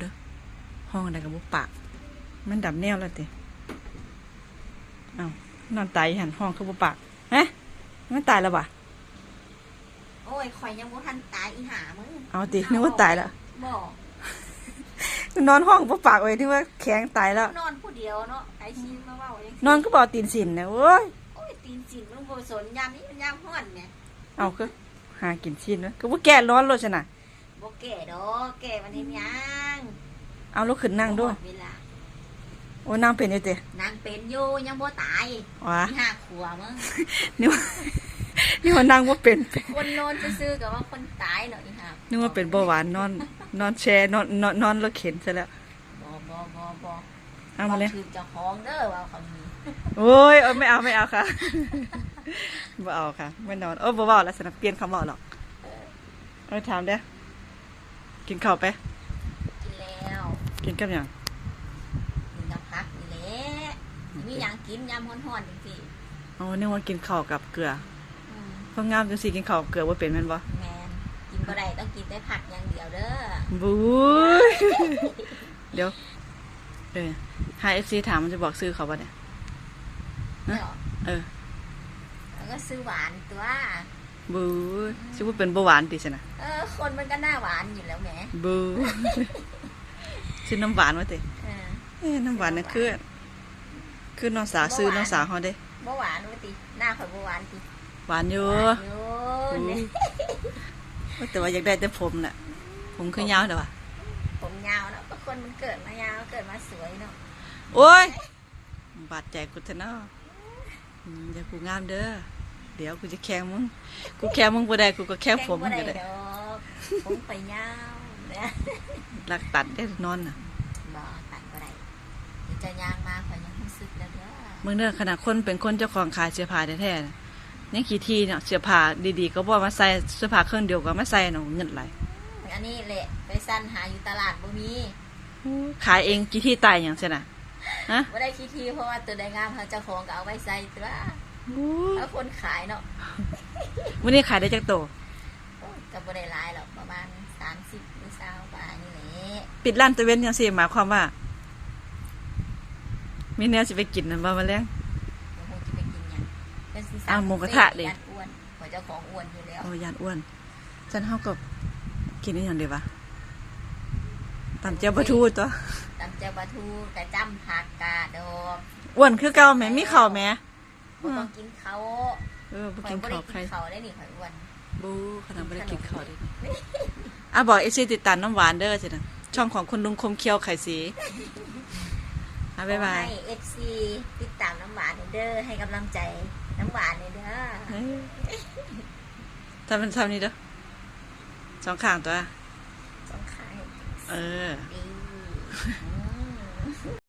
เด้อห้องอะไรกับบุปากมันดับแนวแล้วติเอานอนตายหันห้องคือบุปากฮะมันตายแล้วบ่ะโอ้ยข่อยยังบ่ทันตายอีหามึงเอาตินึกว่าตายแล้วบ่นอนห้องบุปากไว้ที่ว่าแข็งตายแล้ว นอนผู้เดียวเนาะไอ้ชีมาเว้าจังนอนก็บอกตีนสินนะโอ้ยโอ้ยตีนจินมึงบ่สนยามนี้มันยามฮ้อนเนี่ยเอาคือหากินชิ้นนะก็ว่าแก่ร้อนเลยชนะ บ่แก่ดอกแก่มันเฮ็ดหยังเอาลูกขึ้นนั่งด้วยบ่ฮอเวลาโอ้นั่งเป็นอยู่ตินางเป็นอยู่ยังบ่ตายว้าอีห้าขัวมึงนี่ว่านี่ว่านั่งว่าเป็น คนนอนซื่อๆกับว่าคนตายเนาะอีห้านึกว่าเป็นเบาหวานนอน นอนแช่นอนนอนนอนแล้วเข็นซะแล้วบ่บ่บ่บ่เอามาเลยถือเจ้าของเด้อว่าเขามีโอ้ยเออไม่เอาไม่เอาค่ะบ่เอาค่ะไม่นอนเออบ่เว้าแล้วสนับเปลี่ยนคำเว้าหรอกเออถามเด้อ กินข้าวไป กินแล้วกินกับหยังกินกับพักนี่แหละมีหยังกินยามฮ้อนๆจังซี่อ๋อนึกว่ากินข้าวกับเกลืออืมเพราะงามจังซี่กินข้าวกับเกลือบ่เป็นแม่นบ่แมนกินบ่ได้ต้องกินแต่ผักอย่างเดียวเด้อบู๊ยเดี๋ยวเออหา FC ถามมันจะบอกซื้อเขาบ่เนี่ย ฮะ เนาะเออ แล้วก็ซื้อหวานตัว บู๊ยสิว่าเป็นเบาหวานติซะนะเออ คนมันก็หน้าหวานอยู่แล้วแหมบู๊ยซื้อน้ำหวานมาติเออเอ้น้ำหวานน่ะคือคือน้องสาวซื้อน้องสาวเฮาเด้บ่หวานว่าติหน้าข่อยบ่หวานติหวานอยู่หวานอยู่อืมเนี่ยแต่ว่าอยากได้แต่ผมน่ะ ผมคือยาวแต่ว่าผมยาวแล้วก็คนมันเกิดมายาวเกิดมาสวยเนาะโอ้ยบาดใจกูเถอะเนาะอืมอย่ากูงามเด้อ เดี๋ยวกูจะแข่งมึง กูแข่งมึงบ่ได้กูก็แข่งผมมึบ่งได้ก็ได้ดอกผมไปยาวเนี่ยรักตัดได้นอนน่ะบ่ตัดบ่ได้เดี๋ยวจะยางมาข่อยยังรู้สึกแล้วเด้อมึงเด้อขนาดคนเป็นคนเจ้าของขายเสื้อผ้าแท้ๆน่ะยังกี่ทีเนี่ยเสื้อผ้าดีๆ ก็บ่มาใส่เสื้อผ้าเครื่องเดียวก็มาใส่เนาะเงินไหลายอันนี้แหละไปสั้นหาอยู่ตลาดบ่มีขายเองกี่ที่ตายอย่างเช่นน่ะฮะบ่ได้คิดทีเพราะว่าตัวใดงามเขาเจ้าของก็เอาไว้ใส่ตัวอู้ แล้วคนขายเนาะวันนี้ขายได้จักโตโอ้ยก็บ่ได้หลายหรอกประมาณ30หรือ20บาทนี่แหละปิดร้านตะเวนยังสิหมายความว่า มีแนวสิไปกินนั่นบ่มาแล้งเดี๋ยวคงจะไปกินหยังเป็นสิอ้าวหมูกระทะดิยันอ้วนขอเจ้าของอ้วนอยู่แล้วโอ้ยานอ้วนฉันเฮากับกินได้อย่างเดียววะตำเจียวปลาทูตัวตำเจ้าปลาทูกระจ้ำผักกาดอกอ้วนคือเก่าแหม่มีข้าวแหม่ บ่ต้องกินเขาเออบ่ข่อกิยนบ่ได้ข้าวใครกินเขาได้นี่ข่อยอ้วน บูขนาดบ่ได้กินข้าวเลยอะบอกเอซีติดตามน้ำหวานเด้อสินะช่องของคุณลุงคมเคียวไข่สีอะบ๊ายบาย ขอให้ FC ติดตามน้ำหวานเด้อให้กำลังใจน้ำหวานเด้อเฮ้ยทำเป็นทำนี่เด้อสองข้างตัว สองขายเออ ดี